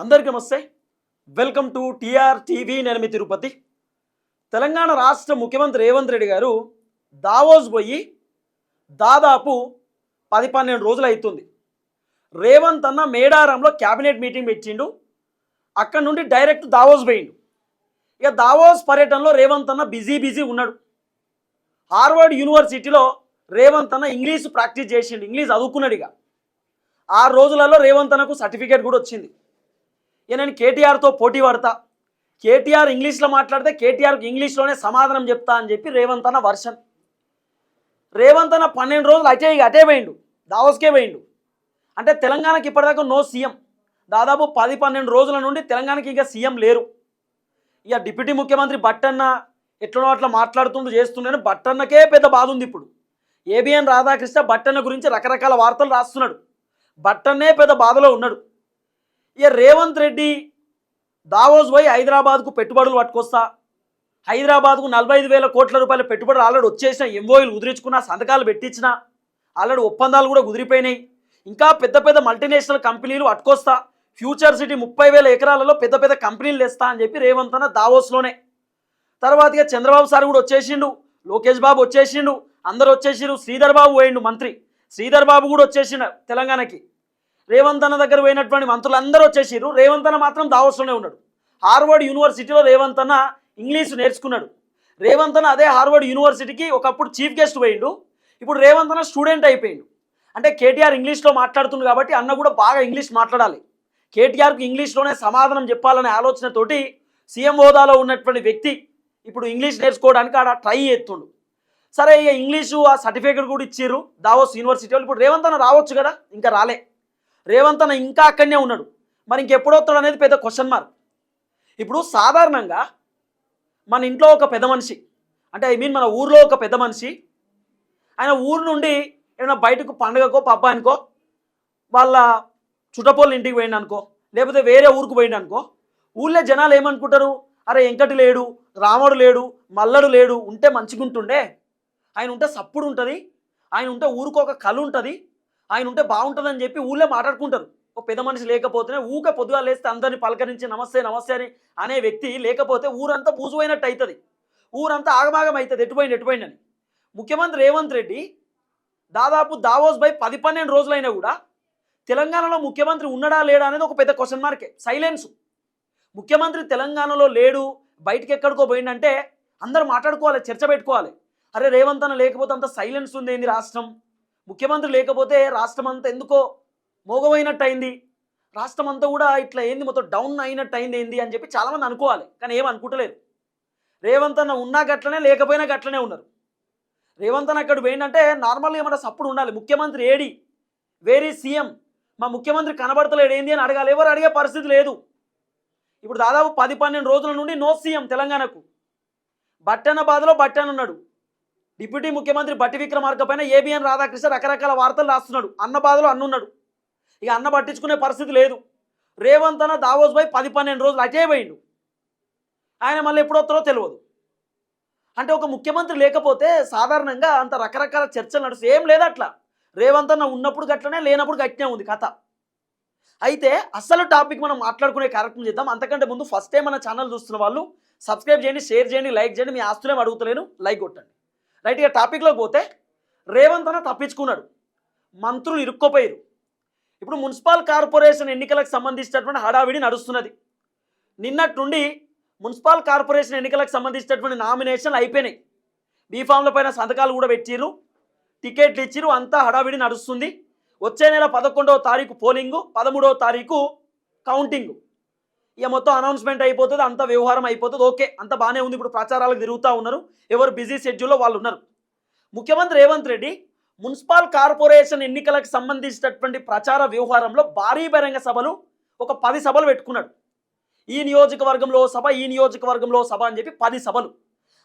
అందరికీ నమస్తే. Welcome to TR TV నేను మీ తిరుపతి. తెలంగాణ రాష్ట్ర ముఖ్యమంత్రి రేవంత్ రెడ్డి గారు దావోస్ పోయి దాదాపు పది పన్నెండు రోజులు అవుతుంది. రేవంత్ అన్న మేడారంలో క్యాబినెట్ మీటింగ్ పెట్టిండు. అక్కడ నుండి డైరెక్ట్ దావోస్ పోయిండు. ఇక దావోస్ పర్యటనలో రేవంత్ అన్న బిజీ బిజీ ఉన్నాడు. హార్వర్డ్ యూనివర్సిటీలో రేవంత్ అన్న ఇంగ్లీష్ ప్రాక్టీస్ చేసిండు. ఇంగ్లీష్ చదువుకున్నాడు ఇక. ఆరు రోజులలో రేవంత్ అన్నకు సర్టిఫికేట్ కూడా వచ్చింది. నేను కేటీఆర్తో పోటీ పడతా. కేటీఆర్ ఇంగ్లీష్లో మాట్లాడితే కేటీఆర్కి ఇంగ్లీష్లోనే సమాధానం చెప్తా అని చెప్పి రేవంత్ అన్న వర్షన్. రేవంత్ అన్న పన్నెండు రోజులు అటే ఇక అటే పోయిండు దావోస్కే పోయిండు. అంటే తెలంగాణకి ఇప్పటిదాకా నో సీఎం. దాదాపు పది పన్నెండు రోజుల నుండి తెలంగాణకి ఇంకా సీఎం లేరు. ఇక డిప్యూటీ ముఖ్యమంత్రి బట్టన్న ఎట్లనో అట్లా మాట్లాడుతుంటూ చేస్తుండేను బట్టన్నకే పెద్ద బాధ ఉంది ఇప్పుడు. ఏబిఎన్ రాధాకృష్ణ బట్టన్న గురించి రకరకాల వార్తలు రాస్తున్నాడు. బట్టన్నే పెద్ద బాధలో ఉన్నాడు. ఇక రేవంత్ రెడ్డి దావోస్ పోయి హైదరాబాద్కు పెట్టుబడులు పట్టుకొస్తా? హైదరాబాద్కు నలభై ఐదు వేల కోట్ల రూపాయల పెట్టుబడులు ఆల్రెడీ వచ్చేసిన ఎంఓఈలు కుదిరించుకున్న సంతకాలు పెట్టించిన ఆల్రెడీ ఒప్పందాలు కూడా కుదిరిపోయినాయి. ఇంకా పెద్ద పెద్ద మల్టీనేషనల్ కంపెనీలు అట్టుకొస్తా ఫ్యూచర్ సిటీ ముప్పై వేల ఎకరాలలో పెద్ద పెద్ద కంపెనీలు తెస్తా అని చెప్పి రేవంత్ అన్న దావోస్లోనే. తర్వాత ఇక చంద్రబాబు సార్ కూడా వచ్చేసిండు లోకేష్ బాబు వచ్చేసిండు అందరు వచ్చేసిండు శ్రీధర్ బాబు పోయిండు మంత్రి. శ్రీధర్ బాబు కూడా వచ్చేసిండు తెలంగాణకి. రేవంత్ అన్న దగ్గర పోయినటువంటి మంత్రులందరూ వచ్చేసారు రేవంత్ అన్న మాత్రం దావోస్లోనే ఉన్నాడు. హార్వర్డ్ యూనివర్సిటీలో రేవంత్ అన్న ఇంగ్లీష్ నేర్చుకున్నాడు. రేవంత్ అన్న అదే హార్వర్డ్ యూనివర్సిటీకి ఒకప్పుడు చీఫ్ గెస్ట్ పోయిండు. ఇప్పుడు రేవంత్ అన్న స్టూడెంట్ అయిపోయిండు. అంటే కేటీఆర్ ఇంగ్లీష్లో మాట్లాడుతుంది కాబట్టి అన్న కూడా బాగా ఇంగ్లీష్ మాట్లాడాలి. కేటీఆర్కి ఇంగ్లీష్లోనే సమాధానం చెప్పాలనే ఆలోచనతోటి సీఎం హోదాలో ఉన్నటువంటి వ్యక్తి ఇప్పుడు ఇంగ్లీష్ నేర్చుకోవడానికి ఆడ ట్రై చేస్తుండు. సరే ఇక ఇంగ్లీషు ఆ సర్టిఫికేట్ కూడా ఇచ్చిర్రు. దావోస్ యూనివర్సిటీ వాళ్ళు. ఇప్పుడు రేవంత్ అన్న రావచ్చు కదా? ఇంకా రాలే. రేవంత్ అన్న ఇంకా అక్కడనే ఉన్నాడు. మరి ఇంకెప్పుడు వస్తాడు అనేది పెద్ద క్వశ్చన్ మార్క్ ఇప్పుడు సాధారణంగా మన ఇంట్లో ఒక పెద్ద మనిషి అంటే ఐ మీన్ మన ఊర్లో ఒక పెద్ద మనిషి ఆయన ఊరు నుండి ఏమైనా బయటకు పండగకో పబ్బానికో వాళ్ళ చుట్టపోళ్ళ ఇంటికి పోయిండు అనుకో లేకపోతే వేరే ఊరికి పోయిండు అనుకో ఊళ్ళో జనాలు ఏమనుకుంటారు? అరే వెంకటి లేడు రాముడు లేడు మల్లడు లేడు ఉంటే మంచిగుంటుండే. ఆయన ఉంటే సప్పుడు ఉంటుంది ఆయన ఉంటే ఊరికి ఒక కళ ఉంటుంది. ఆయన ఉంటే బాగుంటుందని చెప్పి ఊళ్ళో మాట్లాడుకుంటారు. ఓ పెద్ద మనిషి లేకపోతేనే ఊక పొద్దుగా లేస్తే అందరిని పలకరించి నమస్తే నమస్తే అని అనే వ్యక్తి లేకపోతే ఊరంతా బూజుపోయినట్టు అవుతుంది ఊరంతా ఆగమాగం అవుతుంది ఎటుపోయింది ఎటుపోయింది అని. ముఖ్యమంత్రి రేవంత్ రెడ్డి దాదాపు దావోస్ బై పది పన్నెండు రోజులైనా కూడా తెలంగాణలో ముఖ్యమంత్రి ఉన్నాడా లేడా అనేది ఒక పెద్ద క్వశ్చన్ మార్కే సైలెన్స్ ముఖ్యమంత్రి తెలంగాణలో లేడు బయటికి ఎక్కడికో పోయిందంటే అందరూ మాట్లాడుకోవాలి చర్చ పెట్టుకోవాలి. అరే రేవంత్ అన్న లేకపోతే అంత సైలెన్స్ ఉంది ఏంది రాష్ట్రం? ముఖ్యమంత్రి లేకపోతే రాష్ట్రం అంతా ఎందుకో మోగమైనట్టు అయింది రాష్ట్రం అంతా కూడా ఇట్లా ఏంది మొత్తం డౌన్ అయినట్టు అయింది ఏంది అని చెప్పి చాలామంది అనుకోవాలి. కానీ ఏం అనుకుంటలేరు రేవంత్ అన్న ఉన్నా గట్లనే లేకపోయినా గట్లనే ఉన్నారు. రేవంత్ అన్న అక్కడ ఏంటంటే నార్మల్గా ఏమన్నా సప్పుడు ఉండాలి. ముఖ్యమంత్రి ఏడి? Where CM. మా ముఖ్యమంత్రి కనబడతలేడు ఏంది అని అడగాలి. ఎవరు అడిగే పరిస్థితి లేదు. ఇప్పుడు దాదాపు పది పన్నెండు రోజుల నుండి నో సీఎం తెలంగాణకు. బట్టన్న బాధలో బట్టన్న ఉన్నాడు. డిప్యూటీ ముఖ్యమంత్రి బట్టి విక్రమార్క పైన ఏబిఎన్ రాధాకృష్ణ రకరకాల వార్తలు రాస్తున్నాడు. అన్న బాధలో అన్నున్నాడు. ఇక అన్న పట్టించుకునే పరిస్థితి లేదు. రేవంత్ అన్న దావోస్ పై పది పన్నెండు రోజులు అటే పోయిండు. ఆయన మళ్ళీ ఎప్పుడు వస్తారో తెలియదు అంటే ఒక ముఖ్యమంత్రి లేకపోతే సాధారణంగా అంత రకరకాల చర్చలు నడుస్తాయి ఏం లేదు అట్లా. రేవంత్ అన్న ఉన్నప్పుడు గట్లనే లేనప్పుడు గట్టినే ఉంది కథ. అయితే అసలు టాపిక్ మనం మాట్లాడుకునే కార్యక్రమం చేద్దాం. అంతకంటే ముందు ఫస్ట్ టైం మన ఛానల్ చూస్తున్న వాళ్ళు సబ్స్క్రైబ్ చేయండి షేర్ చేయండి లైక్ చేయండి. మీ ఆస్తులేం అడుగుతలేను. లైక్ కొట్టండి. రైట్ ఇక టాపిక్లోకి పోతే రేవంత్ అన్న తప్పించుకున్నాడు. మంత్రులు ఇరుక్కోపోయారు ఇప్పుడు మున్సిపల్ కార్పొరేషన్ ఎన్నికలకు సంబంధించినటువంటి హడావిడి నడుస్తున్నది. నిన్నట్టుండి మున్సిపల్ కార్పొరేషన్ ఎన్నికలకు సంబంధించినటువంటి నామినేషన్లు అయిపోయినాయి. బీఫామ్ల పైన సంతకాలు కూడా పెట్టిర్రు. టికెట్లు ఇచ్చిరు అంతా హడావిడి నడుస్తుంది. వచ్చే నెల పదకొండవ తారీఖు పోలింగు పదమూడవ తారీఖు కౌంటింగు. ఇక మొత్తం అనౌన్స్మెంట్ అయిపోతుంది అంత వ్యవహారం అయిపోతుంది. ఓకే అంత బాగానే ఉంది. ఇప్పుడు ప్రచారాలకు తిరుగుతూ ఉన్నారు. ఎవరు బిజీ షెడ్యూల్లో వాళ్ళు ఉన్నారు. ముఖ్యమంత్రి రేవంత్ రెడ్డి మున్సిపల్ కార్పొరేషన్ ఎన్నికలకు సంబంధించినటువంటి ప్రచార వ్యవహారంలో భారీ బహిరంగ సభలు ఒక పది సభలు పెట్టుకున్నాడు. ఈ నియోజకవర్గంలో సభ ఈ నియోజకవర్గంలో సభ అని చెప్పి పది సభలు.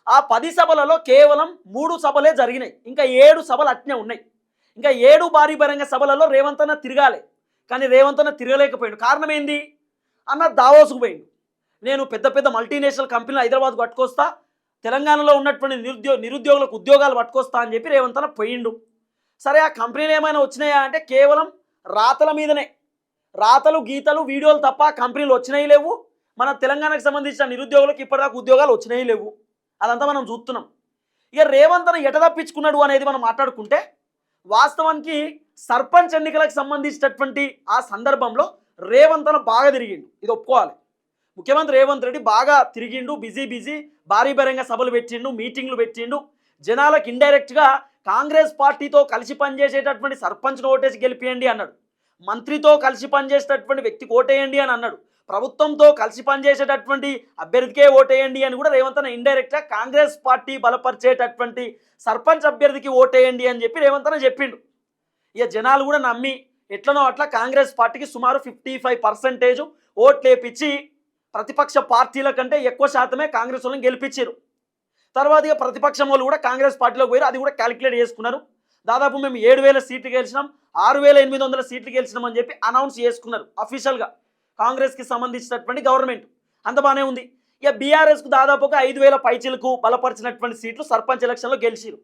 ఆ పది సభలలో కేవలం మూడు సభలే జరిగినాయి. ఇంకా ఏడు సభలు అట్నే ఉన్నాయి. ఇంకా ఏడు భారీ బహిరంగ సభలలో రేవంత్ అన్న తిరగాలి. కానీ రేవంత్ అన్న తిరగలేకపోయాడు. కారణం ఏంది? అన్న దావోసుకు పోయిండు. నేను పెద్ద పెద్ద మల్టీనేషనల్ కంపెనీలు హైదరాబాద్ పట్టుకొస్తా తెలంగాణలో ఉన్నటువంటి నిరుద్యో నిరుద్యోగులకు ఉద్యోగాలు పట్టుకొస్తా అని చెప్పి రేవంత్ అన్న పోయిండు. సరే ఆ కంపెనీలు ఏమైనా వచ్చినాయా అంటే కేవలం రాతల మీదనే. రాతలు గీతలు వీడియోలు తప్ప కంపెనీలు వచ్చినాయి లేవు. మన తెలంగాణకు సంబంధించిన నిరుద్యోగులకు ఇప్పటిదాకా ఉద్యోగాలు వచ్చినాయి లేవు. అదంతా మనం చూస్తున్నాం. ఇక రేవంత్ అన్న ఎట తప్పించుకున్నాడు అనేది మనం మాట్లాడుకుంటే వాస్తవానికి సర్పంచ్ ఎన్నికలకు సంబంధించినటువంటి ఆ సందర్భంలో రేవంత్ అన్న బాగా తిరిగిండు. ఇది ఒప్పుకోవాలి. ముఖ్యమంత్రి రేవంత్ రెడ్డి బాగా తిరిగిండు బిజీ బిజీ భారీ భారీగా సభలు పెట్టిండు మీటింగ్లు పెట్టిండు. జనాలకు ఇండైరెక్ట్గా కాంగ్రెస్ పార్టీతో కలిసి పనిచేసేటటువంటి సర్పంచ్ను ఓటేసి గెలిపియండి అన్నాడు. మంత్రితో కలిసి పనిచేసేటటువంటి వ్యక్తికి ఓటేయండి అని అన్నాడు. ప్రభుత్వంతో కలిసి పనిచేసేటటువంటి అభ్యర్థికే ఓటేయండి అని కూడా రేవంత్ అన్న ఇండైరెక్ట్గా కాంగ్రెస్ పార్టీ బలపరిచేటటువంటి సర్పంచ్ అభ్యర్థికి ఓటేయండి అని చెప్పి రేవంత్ అన్న చెప్పిండు. ఇక జనాలు కూడా నమ్మి ఎట్లనో అట్లా కాంగ్రెస్ పార్టీకి సుమారు ఫిఫ్టీ ఫైవ్ పర్సెంటేజ్ ఓట్లు వేపించి ప్రతిపక్ష పార్టీల కంటే ఎక్కువ శాతమే కాంగ్రెస్ వాళ్ళని గెలిపించారు తర్వాత ఇక ప్రతిపక్షం వాళ్ళు కూడా కాంగ్రెస్ పార్టీలోకి పోయారు అది కూడా క్యాలిక్యులేట్ చేసుకున్నారు. దాదాపు మేము ఏడు వేల సీట్లు గెలిచినాం. ఆరు వేల ఎనిమిది వందల సీట్లు గెలిచినాం అని చెప్పి అనౌన్స్ చేసుకున్నారు అఫీషియల్గా. కాంగ్రెస్కి సంబంధించినటువంటి గవర్నమెంట్. అంత బాగానే ఉంది. ఇక బీఆర్ఎస్కు దాదాపు ఒక ఐదు వేల పైచీలకు బలపరిచినటువంటి సీట్లు సర్పంచ్ ఎలక్షన్లో గెలిచిరు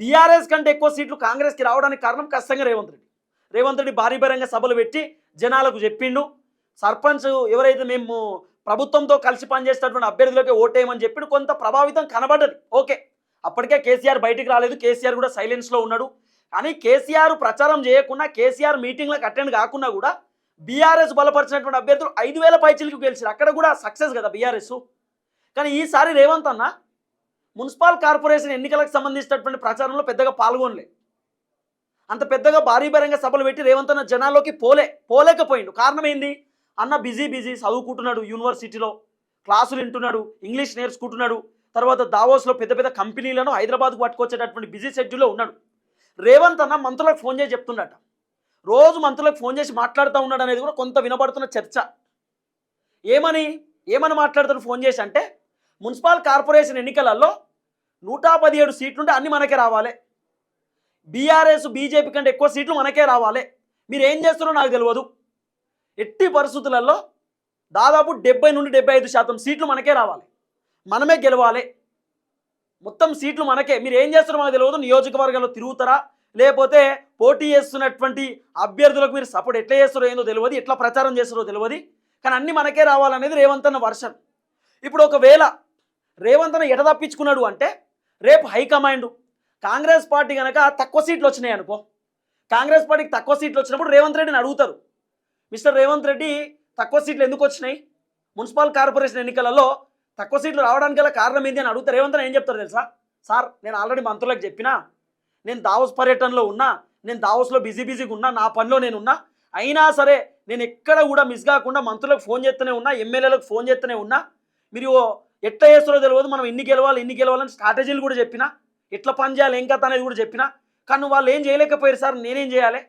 బీఆర్ఎస్ కంటే ఎక్కువ సీట్లు కాంగ్రెస్కి రావడానికి కారణం ఖచ్చితంగా రేవంత్ రెడ్డి. రేవంత్ రెడ్డి భారీ భారంగా సభలు పెట్టి జనాలకు చెప్పిండు. సర్పంచ్ ఎవరైతే మేము ప్రభుత్వంతో కలిసి పనిచేసేటటువంటి అభ్యర్థులకే ఓటేయమని చెప్పిండు. కొంత ప్రభావితం కనబడ్డది. ఓకే. అప్పటికే కేసీఆర్ బయటికి రాలేదు. కేసీఆర్ కూడా సైలెన్స్లో ఉన్నాడు. కానీ కేసీఆర్ ప్రచారం చేయకుండా కేసీఆర్ మీటింగ్లకు అటెండ్ కాకుండా కూడా బీఆర్ఎస్ బలపరిచినటువంటి అభ్యర్థులు ఐదు వేల పైచీలకు గెలిచారు అక్కడ కూడా సక్సెస్ కదా బీఆర్ఎస్. కానీ ఈసారి రేవంత్ అన్న మున్సిపల్ కార్పొరేషన్ ఎన్నికలకు సంబంధించినటువంటి ప్రచారంలో పెద్దగా పాల్గొనలేదు అంత పెద్దగా భారీ భారంగా సభలు పెట్టి రేవంత్ అన్న జనాల్లోకి పోలే పోలేకపోయిండు. కారణం ఏంది? అన్న బిజీ బిజీ చదువుకుంటున్నాడు యూనివర్సిటీలో క్లాసులు వింటున్నాడు ఇంగ్లీష్ నేర్చుకుంటున్నాడు తర్వాత దావోస్లో పెద్ద పెద్ద కంపెనీలను హైదరాబాద్కు పట్టుకొచ్చేటటువంటి బిజీ షెడ్యూల్లో ఉన్నాడు. రేవంత్ అన్న మంత్రులకు ఫోన్ చేసి చెప్తుండట. రోజు మంత్రులకు ఫోన్ చేసి మాట్లాడుతూ ఉన్నాడు అనేది కూడా కొంత వినబడుతున్న చర్చ. ఏమని? ఏమని మాట్లాడుతాడు ఫోన్ చేసి అంటే మున్సిపల్ కార్పొరేషన్ ఎన్నికలలో నూట పదిహేడు సీట్లుంటే అన్ని మనకే రావాలి. బీఆర్ఎస్ బీజేపీ కంటే ఎక్కువ సీట్లు మనకే రావాలి. మీరు ఏం చేస్తారో నాకు తెలియదు. ఎట్టి పరిస్థితులలో దాదాపు డెబ్బై నుండి డెబ్బై ఐదు శాతం సీట్లు మనకే రావాలి. మనమే గెలవాలి. మొత్తం సీట్లు మనకే. మీరు ఏం చేస్తారో మాకు తెలియదు. నియోజకవర్గాల్లో తిరుగుతారా? లేకపోతే పోటీ చేస్తున్నటువంటి అభ్యర్థులకు మీరు సపోర్ట్ ఎట్లా చేస్తారో ఏందో తెలియదు. ఎట్లా ప్రచారం చేస్తారో తెలియదు. కానీ అన్ని మనకే రావాలనేది రేవంత్ అన్న వర్షన్. ఇప్పుడు ఒకవేళ రేవంత్ అన్న ఎట తప్పించుకున్నాడు అంటే రేపు హైకమాండ్ కాంగ్రెస్ పార్టీ కనుక తక్కువ సీట్లు వచ్చినాయి అనుకో కాంగ్రెస్ పార్టీకి తక్కువ సీట్లు వచ్చినప్పుడు రేవంత్ రెడ్డిని అడుగుతారు. మిస్టర్ రేవంత్ రెడ్డి తక్కువ సీట్లు ఎందుకు వచ్చినాయి? మున్సిపల్ కార్పొరేషన్ ఎన్నికలలో తక్కువ సీట్లు రావడానికి గల కారణం ఏంటి అని అడుగుతారు రేవంత్ ఏం చెప్తారు తెలుసా? సార్ నేను ఆల్రెడీ మంత్రులకు చెప్పినా నేను దావోస్ పర్యటనలో ఉన్నా నేను దావోస్లో బిజీ బిజీగా ఉన్నా నా పనిలో నేను ఉన్నా అయినా సరే నేను ఎక్కడ కూడా మిస్ కాకుండా మంత్రులకు ఫోన్ చేస్తూనే ఉన్నా ఎమ్మెల్యేలకు ఫోన్ చేస్తూనే ఉన్నా మీరు ఎట్లా చేస్తారో తెలియదు మనం ఇన్ని గెలవాలి ఇన్ని గెలవాలని స్ట్రాటజీలు కూడా చెప్పినా ఎట్లా పని చేయాలి ఏం కథ అనేది కూడా చెప్పినా. కానీ వాళ్ళు ఏం చేయలేకపోయారు సార్? నేనేం చేయాలి?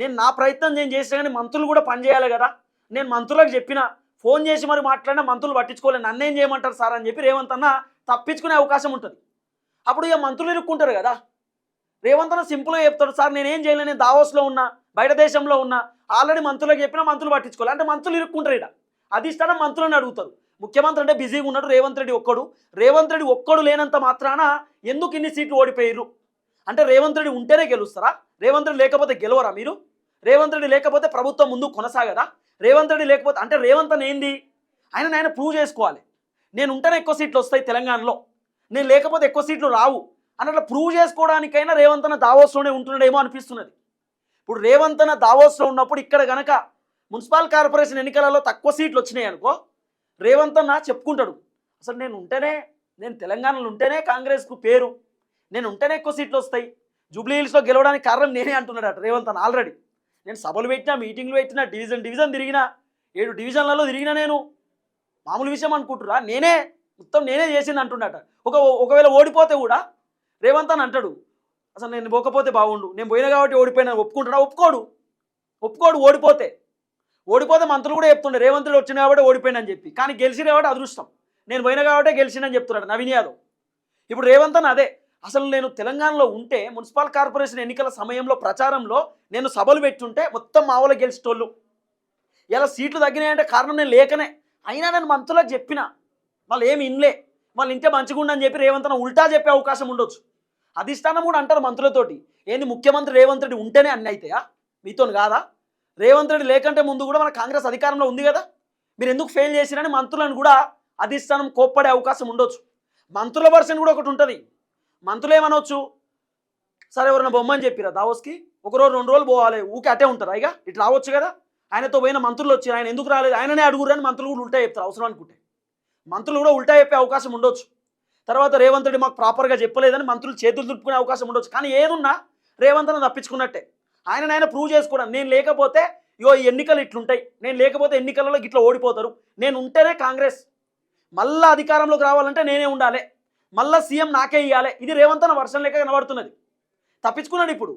నేను నా ప్రయత్నం నేను చేస్తే కానీ మంత్రులు కూడా పని చేయాలి కదా. నేను మంత్రులకు చెప్పిన ఫోన్ చేసి మరి మాట్లాడినా మంత్రులు పట్టించుకోలేదు నన్నేం చేయమంటారు సార్ అని చెప్పి రేవంత్ అన్న తప్పించుకునే అవకాశం ఉంటుంది. అప్పుడు ఇక మంత్రులు ఇరుక్కుంటారు కదా. రేవంత్ అన్న సింపుల్గా చెప్తాడు సార్ నేనేం చేయలేదు నేను దావోస్లో ఉన్నా బయట దేశంలో ఉన్నా. ఆల్రెడీ మంత్రులకు చెప్పినా మంత్రులు పట్టించుకోవాలి అంటే మంత్రులు ఇరుక్కుంటారు ఇక్కడ అధిష్టానం మంత్రులను అడుగుతారు. ముఖ్యమంత్రి అంటే బిజీగా ఉన్నాడు రేవంత్ రెడ్డి ఒక్కడు. రేవంత్ రెడ్డి ఒక్కడు లేనంత మాత్రాన ఎందుకు ఇన్ని సీట్లు ఓడిపోయారు అంటే రేవంత్ రెడ్డి ఉంటేనే గెలుస్తారా? రేవంత్ రెడ్డి లేకపోతే గెలవరా మీరు? రేవంత్ రెడ్డి లేకపోతే ప్రభుత్వం ముందు కొనసాగదా? రేవంత్ రెడ్డి లేకపోతే అంటే రేవంత్ అని ఏంది? ఆయన ఆయన ప్రూవ్ చేసుకోవాలి. నేను ఉంటేనే ఎక్కువ సీట్లు వస్తాయి తెలంగాణలో. నేను లేకపోతే ఎక్కువ సీట్లు రావు. అన్నట్లు ప్రూవ్ చేసుకోవడానికైనా రేవంత్ అన్న దావోస్లోనే ఉంటున్నాడేమో అనిపిస్తున్నది. ఇప్పుడు రేవంత్ అన్న దావోస్లో ఉన్నప్పుడు ఇక్కడ గనక మున్సిపల్ కార్పొరేషన్ ఎన్నికలలో తక్కువ సీట్లు వచ్చినాయి అనుకో రేవంత్ అన్న చెప్పుకుంటాడు. అసలు నేను ఉంటేనే నేను తెలంగాణలో ఉంటేనే కాంగ్రెస్కు పేరు నేను ఉంటేనే ఎక్కువ సీట్లు వస్తాయి. జూబ్లీ హిల్స్లో గెలవడానికి కారణం నేనే అంటున్నాడు రేవంత్ అన్న ఆల్రెడీ. నేను సభలు పెట్టినా మీటింగ్లు పెట్టినా డివిజన్ డివిజన్ తిరిగినా ఏడు డివిజన్లలో తిరిగినా నేను. మామూలు విషయం అనుకుంటురా? నేనే మొత్తం నేనే చేసింది అంటున్నట ఒక ఒకవేళ ఓడిపోతే కూడా రేవంత్ అని అంటాడు అసలు నేను పోకపోతే బాగుండు. నేను పోయినా కాబట్టి ఓడిపోయినా ఒప్పుకుంటాడా? ఒప్పుకోడు. ఒప్పుకోడు ఓడిపోతే. ఓడిపోతే మంత్రులు కూడా చెప్తుండే రేవంత్రులు వచ్చిన కాబట్టి ఓడిపోయినని చెప్పి. కానీ గెలిచిన కాబట్టి అదృష్టం. నేను పోయిన కాబట్టి గెలిచినని చెప్తున్నాడు నవీన్ యాదవ్. ఇప్పుడు రేవంత్ అని అదే అసలు నేను తెలంగాణలో ఉంటే మున్సిపల్ కార్పొరేషన్ ఎన్నికల సమయంలో ప్రచారంలో నేను సభలు పెట్టుంటే మొత్తం మావోలు గెలిచేటోళ్ళు. ఇలా సీట్లు తగ్గినాయంటే కారణం నేను లేకనే. అయినా నేను మంత్రులకు చెప్పిన. వాళ్ళు ఏమి ఇన్లే. వాళ్ళు ఇంతే మంచిగా చెప్పి రేవంత్ ఉల్టా చెప్పే అవకాశం ఉండొచ్చు. అధిష్టానం కూడా అంటారు మంత్రులతోటి. ఏంది ముఖ్యమంత్రి రేవంత్ రెడ్డి ఉంటేనే అన్ని అవుతాయా మీతో కాదా? రేవంత్ రెడ్డి లేకంటే ముందు కూడా మన కాంగ్రెస్ అధికారంలో ఉంది కదా? మీరు ఎందుకు ఫెయిల్ చేసిరని మంత్రులను కూడా అధిష్టానం కోప్పడే అవకాశం ఉండొచ్చు. మంత్రుల వర్షన్ కూడా ఒకటి ఉంటుంది. మంత్రులు ఏమనొచ్చు? సరే ఎవరైనా బొమ్మని చెప్పిరా దావోస్కి. ఒక రోజు రెండు రోజులు పోవాలి. ఊకే అటే ఉంటారు ఇక? ఇటు రావచ్చు కదా? ఆయనతో పోయిన మంత్రులు వచ్చి ఆయన ఎందుకు రాలేదు? ఆయననే అడుగురని మంత్రులు కూడా ఉల్టా చెప్తారు అవసరం అనుకుంటే. మంత్రులు కూడా ఉల్టా చెప్పే అవకాశం ఉండొచ్చు. తర్వాత రేవంత్ రెడ్డి మాకు ప్రాపర్గా చెప్పలేదని మంత్రులు చేతులు దులుపుకునే అవకాశం ఉండొచ్చు. కానీ ఏదున్నా రేవంత్ అని తప్పించుకున్నట్టే. ఆయన ఆయన ప్రూవ్ చేసుకోవడం. నేను లేకపోతే ఇగో ఈ ఎన్నికలు ఇట్లుంటాయి. నేను లేకపోతే ఎన్నికలలో ఇట్లా ఓడిపోతారు. నేను ఉంటేనే కాంగ్రెస్. మళ్ళా అధికారంలోకి రావాలంటే నేనే ఉండాలి. మళ్ళా సీఎం నాకే ఇవ్వాలి ఇది రేవంత్ అన్న వర్షం లేక కనబడుతున్నది. తప్పించుకున్నాడు ఇప్పుడు.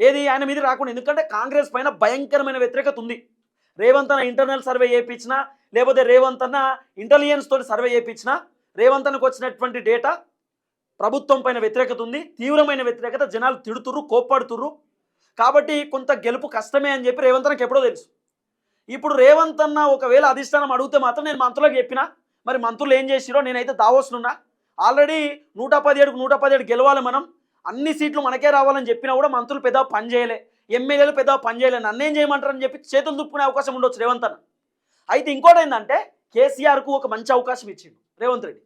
ఏది ఆయన మీద రాకుండా. ఎందుకంటే కాంగ్రెస్ పైన భయంకరమైన వ్యతిరేకత ఉంది. రేవంత్ అన్న ఇంటర్నల్ సర్వే చేయించినా లేకపోతే రేవంత్ అన్న ఇంటెలిజెన్స్ తోటి సర్వే చేయించినా రేవంత్ అన్నకు వచ్చినటువంటి డేటా ప్రభుత్వం పైన వ్యతిరేకత ఉంది. తీవ్రమైన వ్యతిరేకత. జనాలు తిడుతుర్రు కోప్పడుతుర్రు. కాబట్టి కొంత గెలుపు కష్టమే అని చెప్పి రేవంత్ అన్నకి ఎప్పుడో తెలుసు. ఇప్పుడు రేవంత్ అన్న ఒకవేళ అధిష్టానం అడిగితే మాత్రం నేను మంత్రులకు చెప్పిన మరి మంత్రులు ఏం చేసిరో నేనైతే దావోసునున్నా ఆల్రెడీ నూట పదిహేడుకు నూట పదిహేడు గెలవాలి మనం అన్ని సీట్లు మనకే రావాలని చెప్పినా కూడా మంత్రులు పెద్ద పని చేయలే. ఎమ్మెల్యేలు పెద్ద పని చేయలే. నన్నేం చేయమంటారని చెప్పి చేతులు దుప్పుకునే అవకాశం ఉండొచ్చు రేవంత్ అన్న. అయితే ఇంకోటి ఏంటంటే కేసీఆర్కు ఒక మంచి అవకాశం ఇచ్చిండు రేవంత్ రెడ్డి.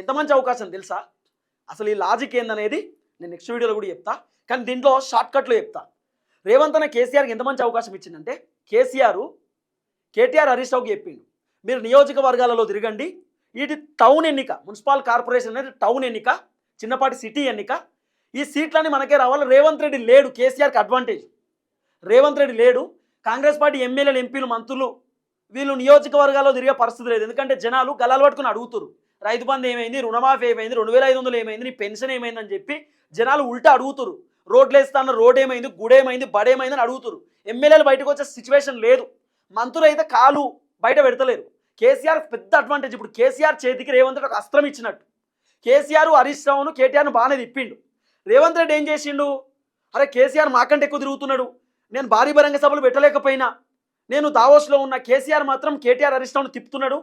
ఎంత మంచి అవకాశం తెలుసా? అసలు ఈ లాజిక్ ఏందనేది నేను నెక్స్ట్ వీడియోలో కూడా చెప్తా. కానీ దీంట్లో షార్ట్ కట్లో చెప్తా. రేవంత్ అన్న కేసీఆర్కి ఎంత మంచి అవకాశం ఇచ్చిందంటే కేసీఆర్ కేటీఆర్ హరీష్ రావుకి చెప్పిండు. మీరు నియోజకవర్గాలలో తిరగండి. ఇది టౌన్ ఎన్నిక మున్సిపల్ కార్పొరేషన్ అనేది టౌన్ ఎన్నిక చిన్నపాటి సిటీ ఎన్నిక. ఈ సీట్లన్నీ మనకే రావాలి. రేవంత్ రెడ్డి లేడు కేసీఆర్కి అడ్వాంటేజ్ రేవంత్ రెడ్డి లేడు. కాంగ్రెస్ పార్టీ ఎమ్మెల్యేలు ఎంపీలు మంత్రులు వీళ్ళు నియోజకవర్గాల్లో తిరిగే పరిస్థితి లేదు. ఎందుకంటే జనాలు గలాలు పట్టుకుని అడుగుతారు రైతు బంధు ఏమైంది? రుణమాఫీ ఏమైంది? రెండు వేల ఐదు వందలు ఏమైంది? నీ పెన్షన్ ఏమైందని చెప్పి జనాలు ఉల్టా అడుగుతారు రోడ్లు వేస్తాన్న రోడ్ ఏమైంది గుడేమైంది బడేమైంది అని అడుగుతారు ఎమ్మెల్యేలు బయటకు వచ్చే సిచ్యువేషన్ లేదు. మంత్రులు అయితే కాలు బయట పెడతలేరు. కేసీఆర్ పెద్ద అడ్వాంటేజ్ ఇప్పుడు కేసీఆర్ చేతికి రేవంత్ రెడ్డి ఒక అస్త్రం ఇచ్చినట్టు. కేసీఆర్ హరీష్ రావును కేటీఆర్ను బాగానే తిప్పిండు. రేవంత్ రెడ్డి ఏం చేసిండు? అరే కేసీఆర్ మాకంటే ఎక్కువ తిరుగుతున్నాడు. నేను భారీ బహిరంగ సభలు పెట్టలేకపోయినా. నేను దావోస్లో ఉన్న కేసీఆర్ మాత్రం కేటీఆర్ హరీష్ రావును తిప్పుతున్నాడు.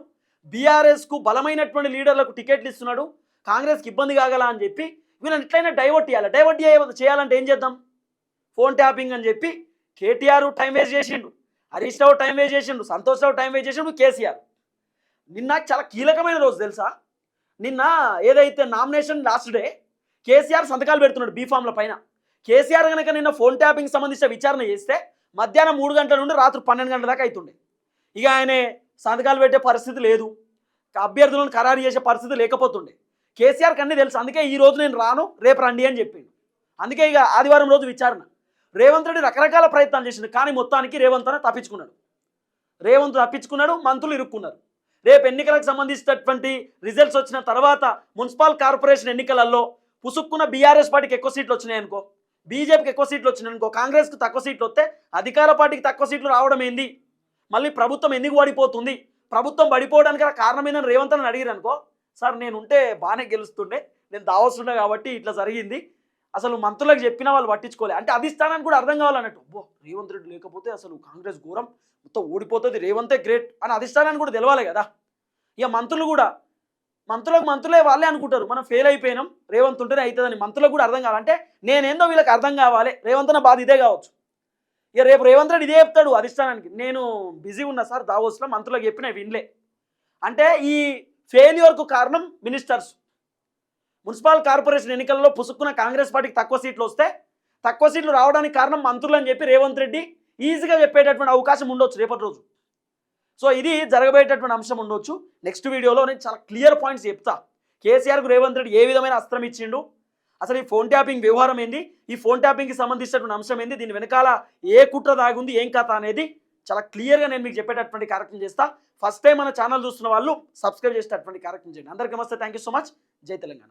బీఆర్ఎస్కు బలమైనటువంటి లీడర్లకు టికెట్లు ఇస్తున్నాడు. కాంగ్రెస్కి ఇబ్బంది కాగల అని చెప్పి వీళ్ళని ఎట్లయినా డైవర్ట్ చేయాలి? డైవర్ట్ చేయవద్దు చేయాలంటే ఏం చేద్దాం? ఫోన్ ట్యాపింగ్ అని చెప్పి కేటీఆర్ టైం వేస్ట్ చేసిండు. హరీష్ రావు టైం వేస్ట్ చేసిండు. సంతోష్ రావు టైం వేస్ట్ చేసిండు. కేసీఆర్. నిన్న చాలా కీలకమైన రోజు తెలుసా? నిన్న ఏదైతే నామినేషన్ లాస్ట్ డే కేసీఆర్ సంతకాలు పెడుతున్నాడు బీఫామ్ల పైన. కేసీఆర్ కనుక నిన్న ఫోన్ ట్యాపింగ్ సంబంధించిన విచారణ చేస్తే మధ్యాహ్నం మూడు గంటల నుండి రాత్రి పన్నెండు గంటల దాకా అవుతుండే ఇక ఆయన సంతకాలు పెట్టే పరిస్థితి లేదు. అభ్యర్థులను ఖరారు చేసే పరిస్థితి లేకపోతుండే. కేసీఆర్కి అన్నీ తెలుసు. అందుకే ఈ రోజు నేను రాను రేపు రండి అని చెప్పింది అందుకే ఇక ఆదివారం రోజు విచారణ. రేవంత్ రెడ్డి రకరకాల ప్రయత్నాలు చేసిండు కానీ మొత్తానికి రేవంత్ అనే తప్పించుకున్నాడు. రేవంత్ తప్పించుకున్నాడు మంత్రులు ఇరుక్కున్నారు. రేపు ఎన్నికలకు సంబంధించినటువంటి రిజల్ట్స్ వచ్చిన తర్వాత మున్సిపల్ కార్పొరేషన్ ఎన్నికలలో పుసుక్కున్న బీఆర్ఎస్ పార్టీకి ఎక్కువ సీట్లు వచ్చినాయి అనుకో బీజేపీకి ఎక్కువ సీట్లు వచ్చినాయి అనుకో కాంగ్రెస్కి తక్కువ సీట్లు వస్తే అధికార పార్టీకి తక్కువ సీట్లు రావడం ఏంది? మళ్ళీ ప్రభుత్వం ఎందుకు పడిపోతుంది ప్రభుత్వం పడిపోవడానికి కారణమైన కారణం ఏందని రేవంత్ అని అడిగారు అనుకో సార్ నేను ఉంటే బాగానే గెలుస్తుండే నేను దావస్తుండే కాబట్టి ఇట్లా జరిగింది. అసలు మంత్రులకు చెప్పినా వాళ్ళు పట్టించుకోలే. అంటే అధిష్టానానికి కూడా అర్థం కావాలన్నట్టు. అబ్బో రేవంత్ రెడ్డి లేకపోతే అసలు కాంగ్రెస్ ఘోరం మొత్తం ఓడిపోతుంది రేవంతే గ్రేట్ అని అధిష్టానానికి కూడా తెలవాలి కదా. ఇక మంత్రులు కూడా మంత్రులకు మంత్రులే వాళ్ళే అనుకుంటారు. మనం ఫెయిల్ అయిపోయినాం రేవంత్ ఉంటేనే అవుతుందని మంత్రులకు కూడా అర్థం కావాలంటే నేనేందో వీళ్ళకి అర్థం కావాలి. రేవంత్ నా బాధ ఇదే కావచ్చు. ఇక రేపు రేవంత్ రెడ్డి ఇదే చెప్తాడు అధిష్టానానికి. నేను బిజీ ఉన్నా సార్ దావోస్లో మంత్రులకు చెప్పిన వినలే. అంటే ఈ ఫెయిల్యూర్కు కారణం మినిస్టర్స్. మున్సిపల్ కార్పొరేషన్ ఎన్నికల్లో పుసుక్కున్న కాంగ్రెస్ పార్టీకి తక్కువ సీట్లు వస్తే తక్కువ సీట్లు రావడానికి కారణం మంత్రులు అని చెప్పి రేవంత్ రెడ్డి ఈజీగా చెప్పేటటువంటి అవకాశం ఉండొచ్చు రేపటి రోజు. సో ఇది జరగబోయేటటువంటి అంశం ఉండొచ్చు. నెక్స్ట్ వీడియోలో నేను చాలా క్లియర్ పాయింట్స్ చెప్తా. కేసీఆర్కు రేవంత్ రెడ్డి ఏ విధమైన అస్త్రం ఇచ్చిండు? అసలు ఈ ఫోన్ ట్యాపింగ్ వ్యవహారం ఏంది? ఈ ఫోన్ ట్యాపింగ్కి సంబంధించినటువంటి అంశం ఏంది? దీని వెనకాల ఏ కుట్ర దాగుంది? ఏం కథ అనేది చాలా క్లియర్గా నేను మీకు చెప్పేటటువంటి కార్యక్రమం చేస్తా. ఫస్ట్ టైం మన ఛానల్ చూస్తున్న వాళ్ళు సబ్స్క్రైబ్ చేసేటటువంటి కార్యక్రమం చేయండి. అందరికీ నమస్తే. Thank you so much. జై తెలంగాణ.